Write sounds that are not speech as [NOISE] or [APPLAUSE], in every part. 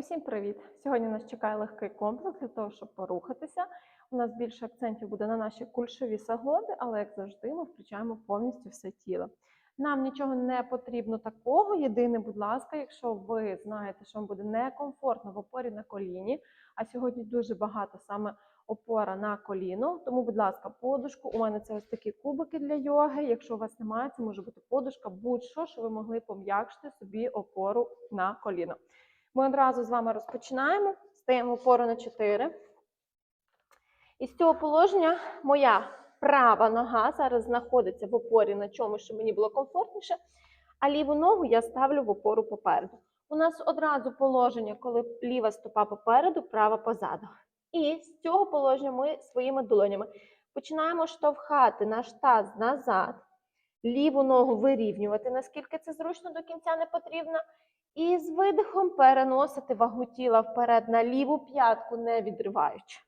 Усім привіт! Сьогодні нас чекає легкий комплекс для того, щоб порухатися. У нас більше акцентів буде на наші кульшові сагоди, але як завжди, ми включаємо повністю все тіло. Нам нічого не потрібно такого. Єдине, будь ласка, якщо ви знаєте, що вам буде некомфортно в опорі на коліні, а сьогодні дуже багато саме опора на коліно. Тому, будь ласка, подушку. У мене це ось такі кубики для йоги. Якщо у вас немає, це може бути подушка, будь-що, що ви могли пом'якшити собі опору на коліно. Ми одразу з вами розпочинаємо. Стаємо опору на 4. І з цього положення моя права нога зараз знаходиться в опорі на чомусь, щоб мені було комфортніше, а ліву ногу я ставлю в опору попереду. У нас одразу положення, коли ліва стопа попереду, права позаду. І з цього положення ми своїми долонями починаємо штовхати наш таз назад, ліву ногу вирівнювати, наскільки це зручно до кінця не потрібно. І з видихом переносити вагу тіла вперед на ліву п'ятку, не відриваючи.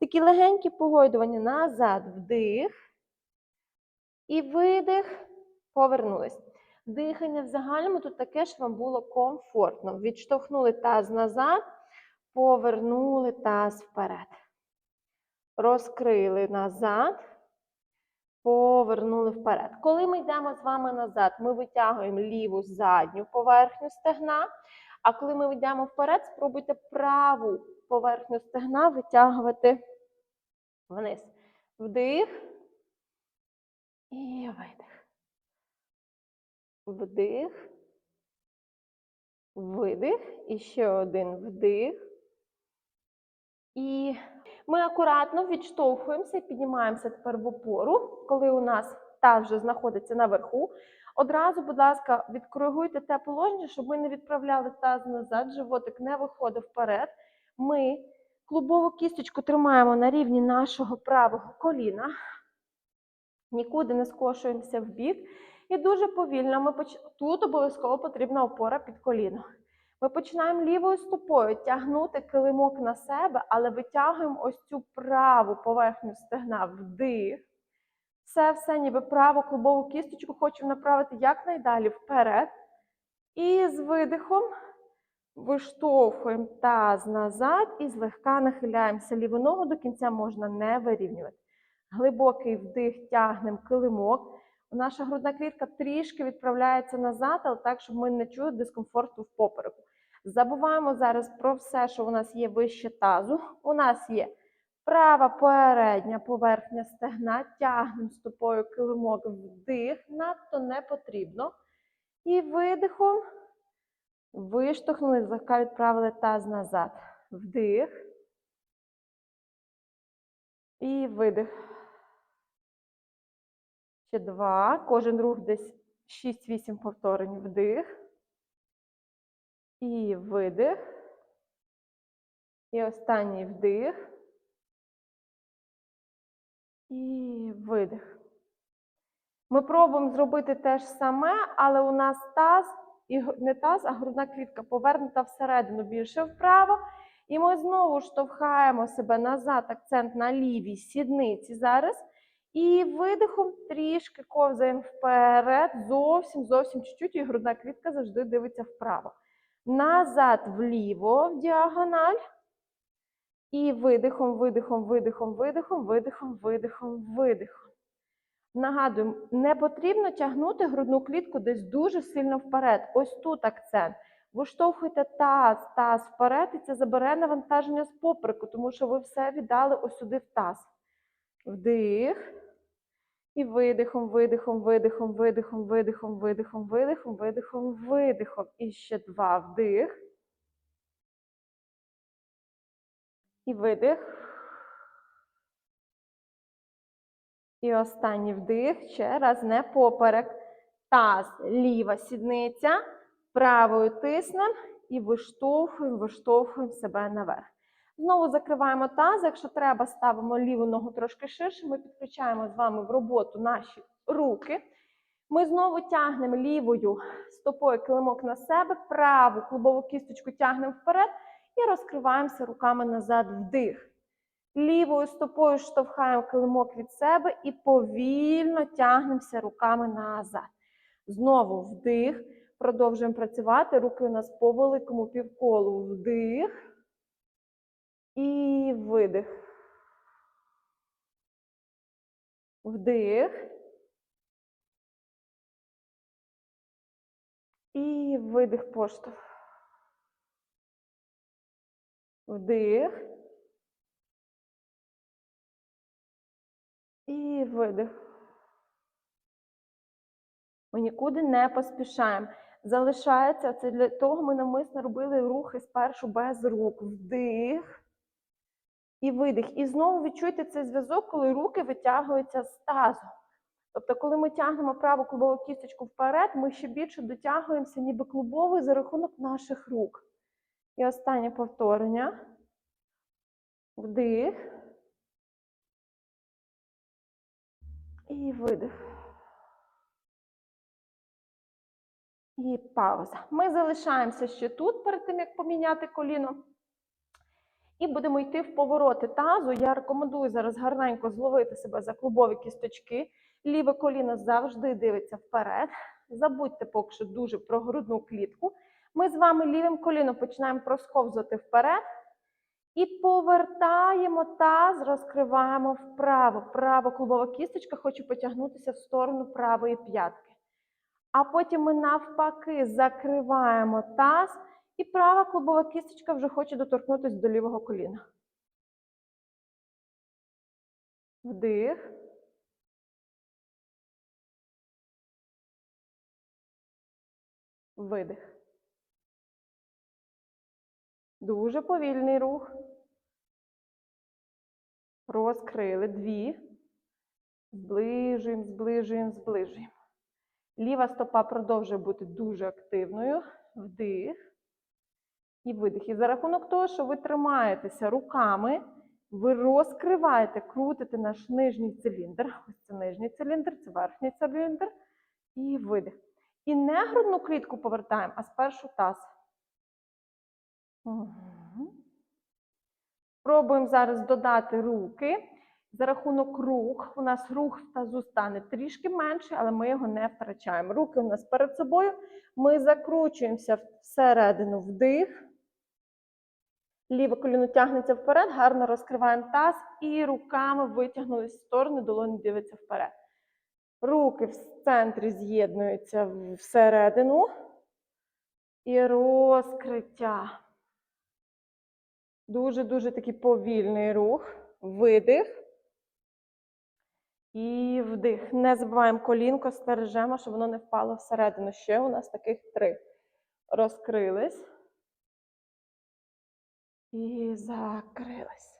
Такі легенькі погойдування назад, вдих. І видих, повернулись. Дихання в загальному тут таке, щоб вам було комфортно. Відштовхнули таз назад, повернули таз вперед. Розкрили назад, повернули вперед. Коли ми йдемо з вами назад, ми витягуємо ліву задню поверхню стегна. А коли ми йдемо вперед, спробуйте праву поверхню стегна витягувати вниз. Вдих і видих. Вдих. Видих. І ще один вдих. І ми акуратно відштовхуємося і піднімаємося тепер в опору, коли у нас таз вже знаходиться наверху. Одразу, будь ласка, відкоригуйте те положення, щоб ми не відправляли таз назад, животик не виходив вперед. Ми клубову кісточку тримаємо на рівні нашого правого коліна, нікуди не скошуємося в бік. І дуже повільно ми поч... тут обов'язково потрібна опора під коліно. Ми починаємо лівою стопою тягнути килимок на себе, але витягуємо ось цю праву поверхню стегна вдих. Все, все, ніби праву клубову кісточку хочемо направити якнайдалі вперед. І з видихом виштовхуємо таз назад і злегка нахиляємося. Ліву ногу до кінця можна не вирівнювати. Глибокий вдих, тягнемо килимок. Наша грудна клітка трішки відправляється назад, але так, щоб ми не чули дискомфорту в попереку. Забуваємо зараз про все, що у нас є вище тазу. У нас є права передня поверхня стегна, тягнемо стопою килимок вдих, надто не потрібно. І видихом виштовхнули, злегка відправили таз назад. Вдих. І видих. Ще два. Кожен рух десь 6-8 повторень. Вдих. І видих. І останній вдих. І видих. Ми пробуємо зробити те ж саме, але у нас таз, і не таз, а грудна клітка повернута всередину більше вправо. І ми знову штовхаємо себе назад, акцент на лівій сідниці зараз. І видихом трішки ковзаємо вперед, зовсім, зовсім чуть-чуть, і грудна клітка завжди дивиться вправо. Назад вліво в діагональ. І видихом, видихом, видихом, видихом, видихом, видихом, видихом. Нагадуємо, не потрібно тягнути грудну клітку десь дуже сильно вперед. Ось тут акцент. Виштовхуйте таз, таз вперед, і це забере навантаження з попереку, тому що ви все віддали ось сюди в таз. Вдих. І видихом, видихом, видихом, видихом, видихом, видихом, видихом, видихом, видихом. І ще два. Вдих. І видих. І останній вдих. Ще раз не поперек. Таз, ліва сідниця. Правою тиснемо і виштовхуємо, виштовхуємо себе наверх. Знову закриваємо таз. Якщо треба, ставимо ліву ногу трошки ширше. Ми підключаємо з вами в роботу наші руки. Ми знову тягнемо лівою стопою килимок на себе, праву клубову кісточку тягнемо вперед і розкриваємося руками назад вдих. Лівою стопою штовхаємо килимок від себе і повільно тягнемося руками назад. Знову вдих. Продовжуємо працювати. Руки у нас по великому півколу. Вдих. І видих. Вдих. І видих поштовх. Вдих. І видих. Ми нікуди не поспішаємо. Залишається це для того, ми навмисно робили рухи спершу без рук. Вдих. І видих. І знову відчуйте цей зв'язок, коли руки витягуються з тазу. Тобто, коли ми тягнемо праву клубову кісточку вперед, ми ще більше дотягуємося, ніби клубовою за рахунок наших рук. І останнє повторення. Вдих. І видих. І пауза. Ми залишаємося ще тут, перед тим, як поміняти коліно. І будемо йти в повороти тазу. Я рекомендую зараз гарненько зловити себе за клубові кісточки. Ліве коліно завжди дивиться вперед. Забудьте поки що дуже про грудну клітку. Ми з вами лівим коліном починаємо просковзувати вперед. І повертаємо таз, розкриваємо вправо. Права клубова кісточка хоче потягнутися в сторону правої п'ятки. А потім ми навпаки закриваємо таз, і права клубова кісточка вже хоче доторкнутися до лівого коліна. Вдих. Видих. Дуже повільний рух. Розкрили. Дві. Зближуємо, зближуємо, зближуємо. Ліва стопа продовжує бути дуже активною. Вдих. І видих. І за рахунок того, що ви тримаєтеся руками, ви розкриваєте, крутите наш нижній циліндр. [LAUGHS] Ось це нижній циліндр, це верхній циліндр. І видих. І не грудну клітку повертаємо, а спершу таз. Пробуємо зараз додати руки. За рахунок рук, у нас рух в тазу стане трішки менше, але ми його не втрачаємо. Руки у нас перед собою. Ми закручуємося всередину вдих. Ліве коліно тягнеться вперед, гарно розкриваємо таз і руками витягнулись в сторони, долоні дивиться вперед. Руки в центрі з'єднуються всередину. І розкриття. Дуже-дуже такий повільний рух. Видих. І вдих. Не забуваємо колінко, стережемо, щоб воно не впало всередину. Ще у нас таких три. Розкрились. І закрились.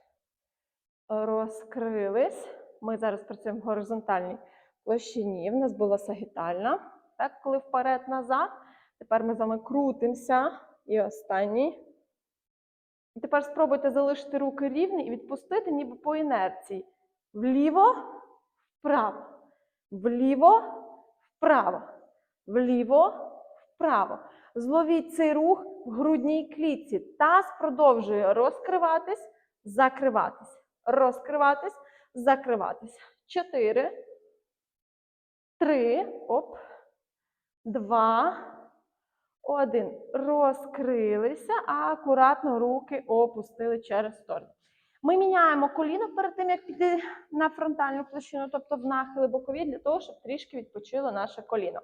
Розкрились. Ми зараз працюємо в горизонтальній площині. В нас була сагітальна. Так, коли вперед-назад. Тепер ми з вами крутимося. І останній. Тепер спробуйте залишити руки рівні і відпустити, ніби по інерції. Вліво, вправо. Вліво, вправо. Вліво, вправо. Зловіть цей рух грудній клітці. Таз продовжує розкриватись, закриватись. Розкриватись, закриватись. Чотири. Три. Оп. Два. Один. Розкрилися, а акуратно руки опустили через сторону. Ми міняємо коліно перед тим, як піти на фронтальну площину, тобто в нахили бокові, для того, щоб трішки відпочило наше коліно.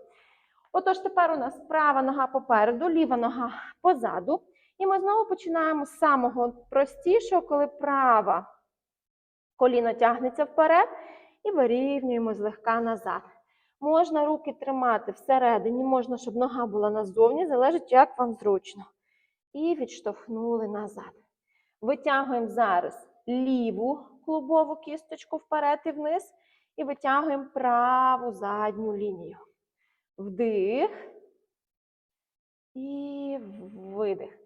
Отож, тепер у нас права нога попереду, ліва нога позаду. І ми знову починаємо з самого простішого, коли права коліно тягнеться вперед, і вирівнюємо злегка назад. Можна руки тримати всередині, можна, щоб нога була назовні, залежить, як вам зручно. І відштовхнули назад. Витягуємо зараз ліву клубову кісточку вперед і вниз. І витягуємо праву задню лінію. Вдих. І видих.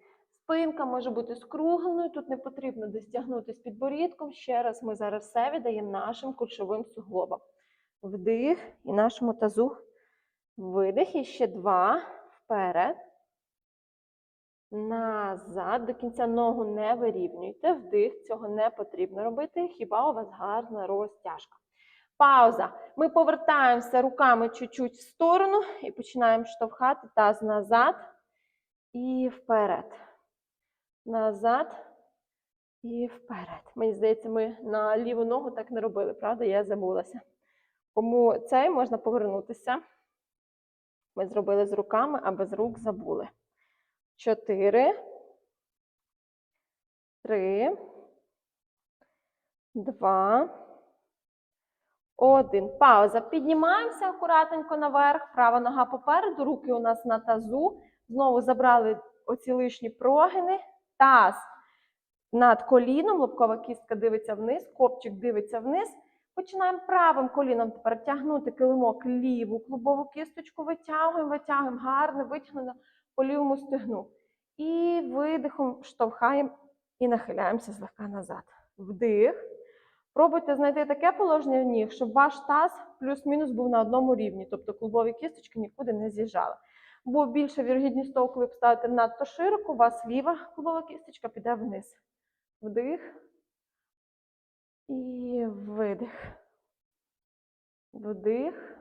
Спинка може бути скругленою, тут не потрібно десь тягнути з підборідком. Ще раз ми зараз все віддаємо нашим кульшовим суглобам. Вдих і нашому тазу. Видих. І ще два. Вперед. Назад. До кінця ногу не вирівнюйте. Вдих. Цього не потрібно робити. Хіба у вас гарна розтяжка. Пауза. Ми повертаємося руками чуть-чуть в сторону і починаємо штовхати таз назад і вперед. Назад і вперед. Мені здається, ми на ліву ногу так не робили, правда? Я забулася. Кому цей можна повернутися. Ми зробили з руками, а без рук забули. Чотири. Три. Два. Один. Пауза. Піднімаємося акуратненько наверх. Права нога попереду. Руки у нас на тазу. Знову забрали оці лишні прогини. Таз над коліном. Лобкова кістка дивиться вниз, копчик дивиться вниз. Починаємо правим коліном тепер тягнути килимок ліву клубову кісточку, витягуємо, витягуємо, гарно витягнено по лівому стегну. І видихом штовхаємо і нахиляємося злегка назад. Вдих. Пробуйте знайти таке положення ніг, щоб ваш таз плюс-мінус був на одному рівні, тобто клубові кісточки нікуди не з'їжджали. Бо більше вірогідність того, коли ви поставите надто широко, у вас ліва клубова кісточка піде вниз. Вдих. І видих. Вдих.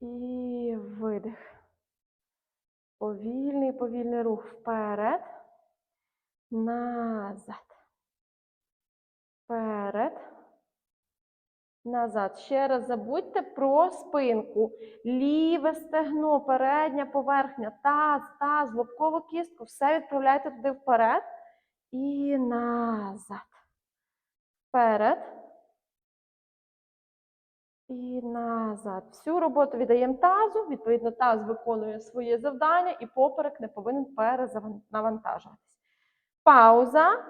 І видих. Повільний, повільний рух вперед. Назад. Вперед. Назад. Ще раз забудьте про спинку. Ліве стегно, передня поверхня, таз, таз, лобкову кістку. Все відправляйте туди вперед. І назад. Вперед. І назад. Всю роботу віддаємо тазу. Відповідно, таз виконує своє завдання і поперек не повинен перенавантажуватись. Пауза.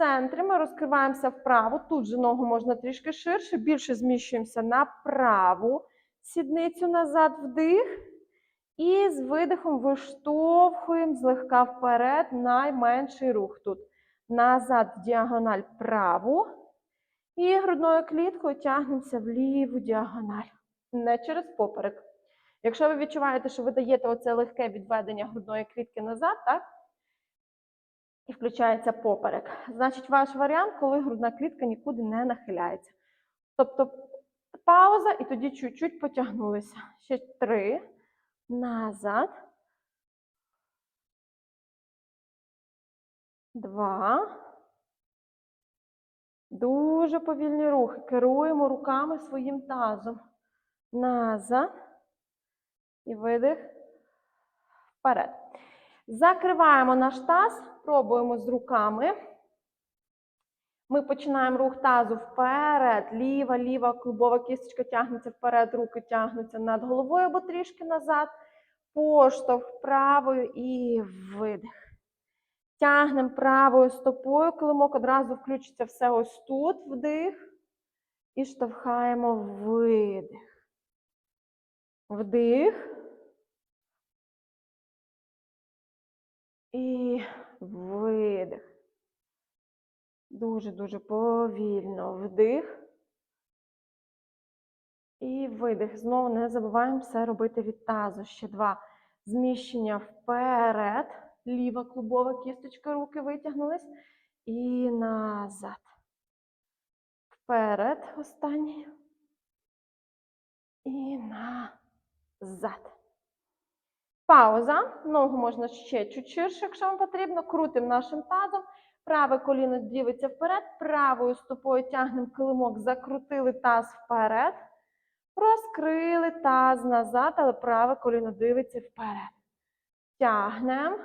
Центрі ми розкриваємося вправо. Тут же ногу можна трішки ширше, більше зміщуємося на праву сідницю назад вдих. І з видихом виштовхуємо злегка вперед найменший рух тут. Назад діагональ праву. І грудною кліткою тягнемося в ліву діагональ. Не через поперек. Якщо ви відчуваєте, що ви даєте оце легке відведення грудної клітки назад, так? І включається поперек. Значить, ваш варіант, коли грудна клітка нікуди не нахиляється. Тобто пауза, і тоді чуть-чуть потягнулися. Ще три. Назад. Два. Дуже повільні рухи. Керуємо руками своїм тазом. Назад. І видих. Вперед. Закриваємо наш таз. Пробуємо з руками. Ми починаємо рух тазу вперед. Ліва, ліва клубова кісточка тягнеться вперед, руки тягнуться над головою або трішки назад. Поштовх правою і видих. Тягнемо правою стопою, килимок одразу включиться все ось тут, вдих. І штовхаємо видих. Вдих. І видих. Дуже-дуже повільно. Вдих. І видих. Знову не забуваємо все робити від тазу. Ще два. Зміщення вперед. Ліва клубова кісточка, руки витягнулись. І назад. Вперед. Останній. І назад. Пауза. Ногу можна ще чуть ширше, якщо вам потрібно. Крутимо нашим тазом. Праве коліно дивиться вперед. Правою стопою тягнемо килимок, закрутили таз вперед. Розкрили таз назад, але праве коліно дивиться вперед. Тягнемо.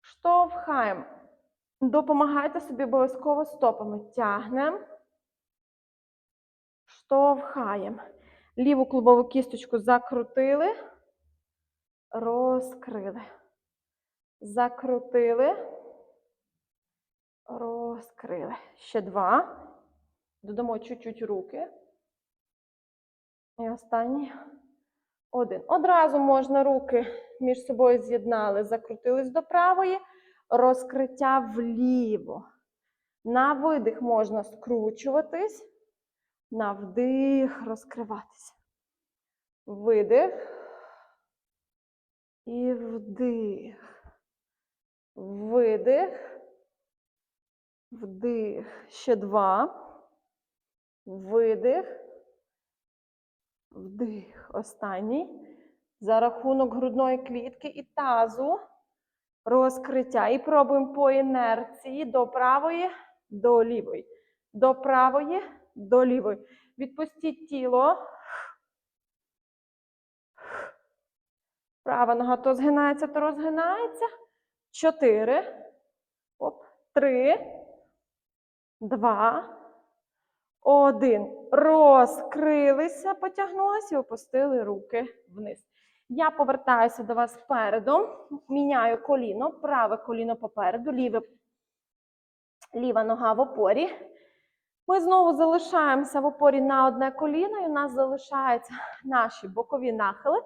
Штовхаємо. Допомагайте собі обов'язково стопами. Тягнемо. Штовхаємо. Ліву клубову кісточку закрутили. Розкрили. Закрутили. Розкрили. Ще два. Додамо чуть-чуть руки. І останній. Один. Одразу можна руки між собою з'єднали, закрутились до правої, розкриття вліво. На видих можна скручуватись, на вдих розкриватися. Видих. І вдих. Видих. Вдих. Ще два. видих, вдих. Останній. За рахунок грудної клітки і тазу. Розкриття. І пробуємо по інерції до правої, до лівої. До правої, до лівої. Відпустіть тіло. Права нога то згинається, то розгинається. Чотири. Оп. Три. Два. Один. Розкрилися, потягнулися і опустили руки вниз. Я повертаюся до вас передом. Міняю коліно, праве коліно попереду, ліве, ліва нога в опорі. Ми знову залишаємося в опорі на одне коліно, і у нас залишаються наші бокові нахили.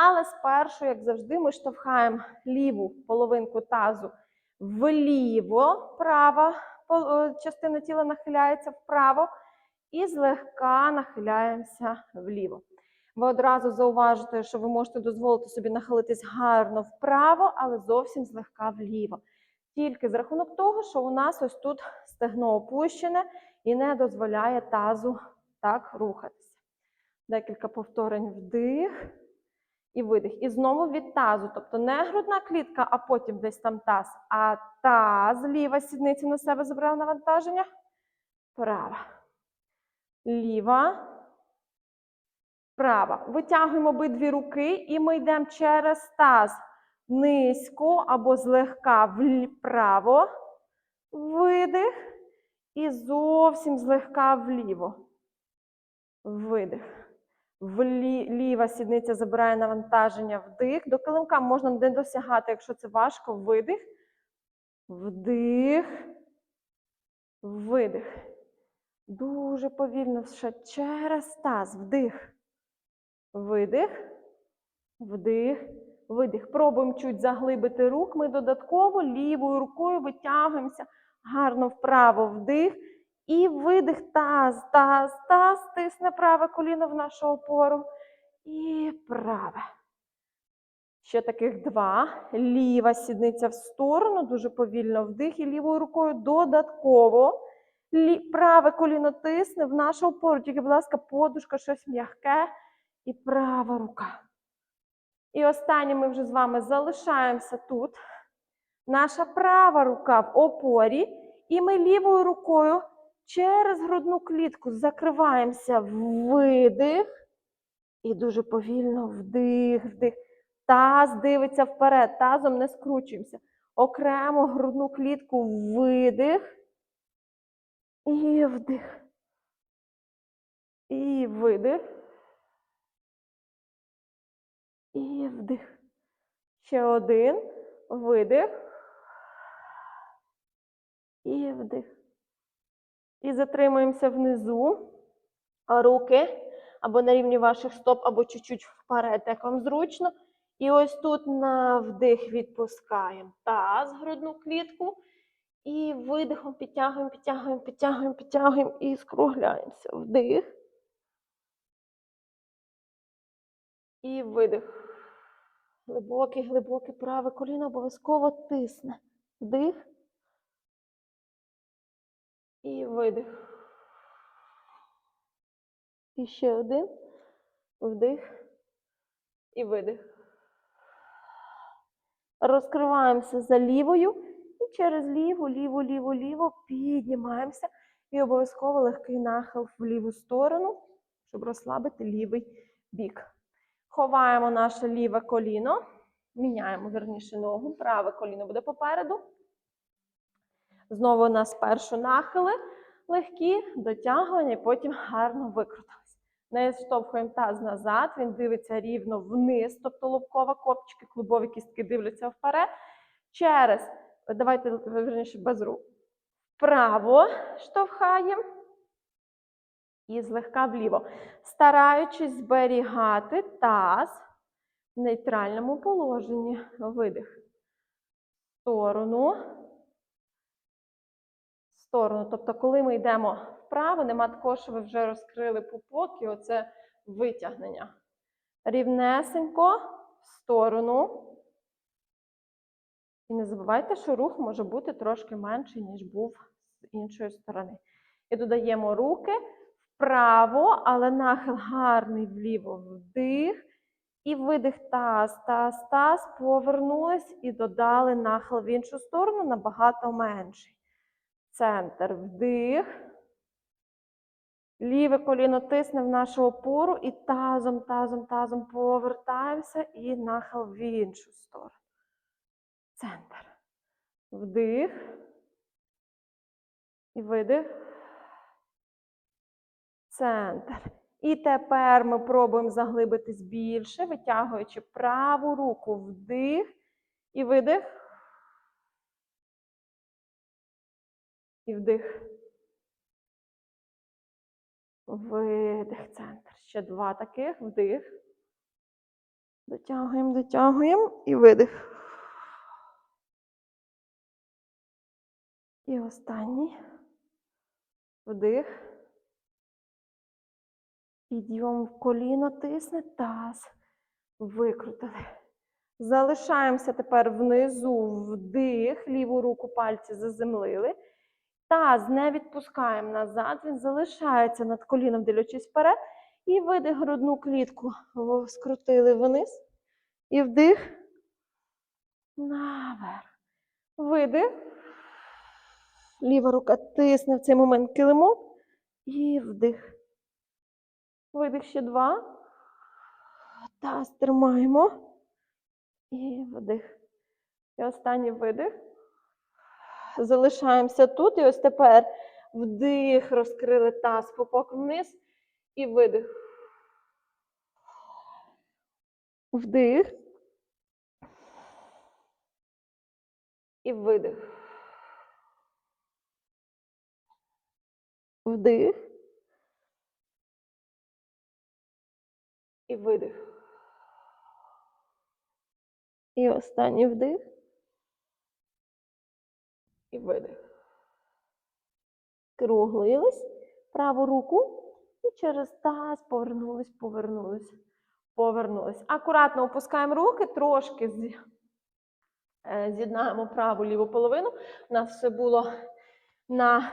Але спершу, як завжди, ми штовхаємо ліву половинку тазу вліво, права е, частина тіла нахиляється вправо, і злегка нахиляємося вліво. Ви одразу зауважите, що ви можете дозволити собі нахилитись гарно вправо, але зовсім злегка вліво. Тільки з рахунок того, що у нас ось тут стегно опущене і не дозволяє тазу так рухатися. Декілька повторень вдих і видих. І знову від тазу. Тобто не грудна клітка, а потім десь там таз, а таз, ліва сідниця на себе забрала навантаження. Права. Ліва. Права. Витягуємо обидві руки і ми йдемо через таз. Низько або злегка вправо. Видих. І зовсім злегка вліво. Видих. Ліва сідниця забирає навантаження вдих. До килимка можна не досягати, якщо це важко. Видих. Вдих. Видих. Дуже повільно ще через таз. Вдих. Видих. Вдих. Видих. Пробуємо чуть заглибити рук. Ми додатково лівою рукою витягуємося гарно вправо вдих. І видих таз, таз, таз, тисне праве коліно в нашу опору. І праве. Ще таких два. Ліва сідниця в сторону, дуже повільно вдих. І лівою рукою додатково. Лі... Праве коліно тисне в нашу опору. Тільки, будь ласка, подушка, щось м'яке. І права рука. І останнє ми вже з вами залишаємося тут. Наша права рука в опорі. І ми лівою рукою через грудну клітку закриваємося видих. І дуже повільно вдих, вдих. Таз дивиться вперед, тазом не скручуємося. Окремо грудну клітку видих. І вдих. І видих. І вдих. Ще один. Видих. І вдих. І затримуємося внизу. Руки або на рівні ваших стоп, або чуть-чуть вперед, як вам зручно. І ось тут на вдих відпускаємо таз, грудну клітку. І видихом підтягуємо, підтягуємо, підтягуємо, підтягуємо і скругляємося. Вдих. І видих. Глибокий, глибокий праве коліно обов'язково тисне. Вдих. І видих. І ще один. Вдих. І видих. Розкриваємося за лівою. І через ліву, ліву, ліву, ліву піднімаємося. І обов'язково легкий нахил в ліву сторону, щоб розслабити лівий бік. Ховаємо наше ліве коліно. Міняємо верніше ногу. Праве коліно буде попереду. Знову у нас спершу нахили легкі, дотягування, і потім гарно викрутились. Не штовхуємо таз назад, він дивиться рівно вниз, тобто лобкова копчики, клубові кістки дивляться вперед. Через, давайте верніше без рук. Вправо штовхаємо і злегка вліво. Стараючись зберігати таз в нейтральному положенні. Видих. Сторону сторону. Тобто, коли ми йдемо вправо, нема такого, що ви вже розкрили пупок, і оце витягнення. Рівнесенько в сторону. І не забувайте, що рух може бути трошки менший, ніж був з іншої сторони. І додаємо руки вправо, але нахил гарний вліво. Вдих. І видих таз, таз, таз. Повернулись і додали нахил в іншу сторону набагато менший. Центр. Вдих. Ліве коліно тисне в нашу опору і тазом, тазом, тазом повертаємося і нахил в іншу сторону. Центр. Вдих. І видих. Центр. І тепер ми пробуємо заглибитись більше, витягуючи праву руку вдих і видих. І вдих. Видих, центр. Ще два таких. Вдих. Дотягуємо, дотягуємо і видих. І останній. Вдих. Підйом в коліно тисне, таз. Викрутили. Залишаємося тепер внизу вдих, ліву руку пальці заземлили. Таз не відпускаємо назад, він залишається над коліном, дивлячись вперед. І видих грудну клітку. Скрутили вниз. І вдих. Наверх. Видих. Ліва рука тисне в цей момент килимок. І вдих. Видих ще два. Таз тримаємо. І вдих. І останній видих. Залишаємося тут. І ось тепер вдих, розкрили таз, попок вниз. І видих. Вдих. І видих. Вдих. І видих. І останній вдих. І видих. Круглились праву руку і через таз повернулись, повернулись, повернулись. Акуратно опускаємо руки, трошки е, з'єднаємо праву ліву половину. У нас все було на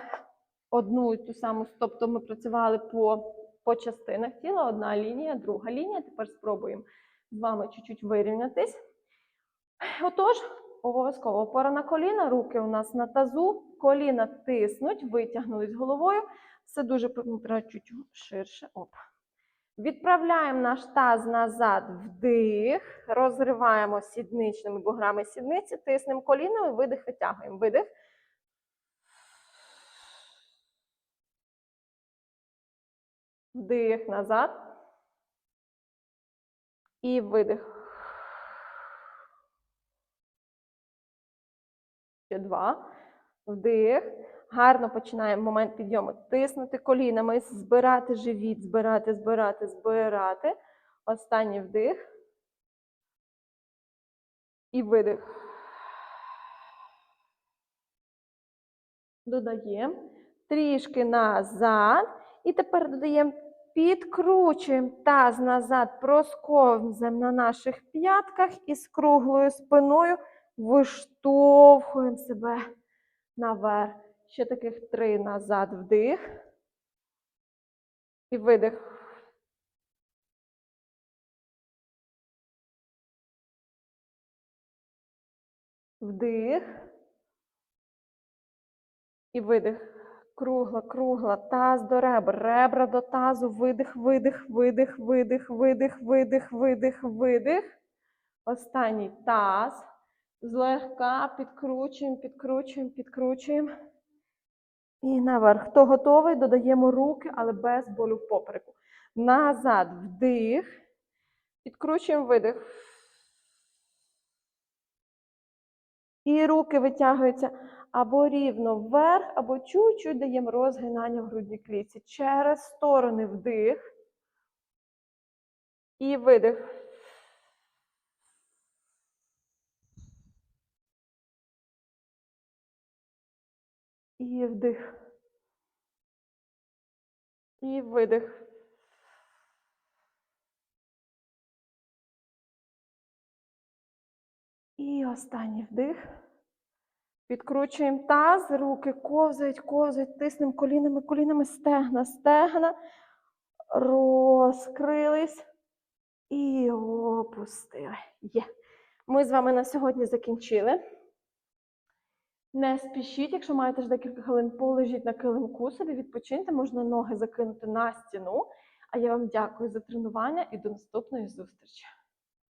одну і ту саму, тобто ми працювали по, по частинах тіла, одна лінія, друга лінія. Тепер спробуємо з вами чуть-чуть вирівнятись. Отож, обов'язково опора на коліна, руки у нас на тазу, коліна тиснуть, витягнулись головою. Все дуже ну, чуть ширше. Оп. Відправляємо наш таз назад, вдих, розриваємо сідничними буграми сідниці, тиснемо колінами, видих, витягуємо. Видих. Вдих назад. І видих. Ще два. Вдих. Гарно починаємо момент підйому. Тиснути колінами, збирати живіт, збирати, збирати, збирати. Останній вдих. І видих. Додаємо. Трішки назад. І тепер додаємо, підкручуємо таз назад, просковзаємо на наших п'ятках і з круглою спиною виштовхуємо себе наверх. Ще таких три назад вдих. І видих. Вдих. І видих. Кругла, кругла, таз до ребер, ребра до тазу, видих, видих, видих, видих, видих, видих, видих, видих. Останній таз. Злегка підкручуємо, підкручуємо, підкручуємо. І наверх. Хто готовий, додаємо руки, але без болю в попереку. Назад вдих. Підкручуємо видих. І руки витягуються або рівно вверх, або чуть-чуть даємо розгинання в грудній клітці. Через сторони вдих. І видих. І вдих. І видих. І останній вдих. Підкручуємо таз, руки ковзають, ковзають, тиснемо колінами, колінами стегна, стегна. Розкрились і опустили. Є. Ми з вами на сьогодні закінчили. Не спішіть, якщо маєте ж декілька хвилин, полежіть на килимку собі, відпочиньте, можна ноги закинути на стіну. А я вам дякую за тренування і до наступної зустрічі.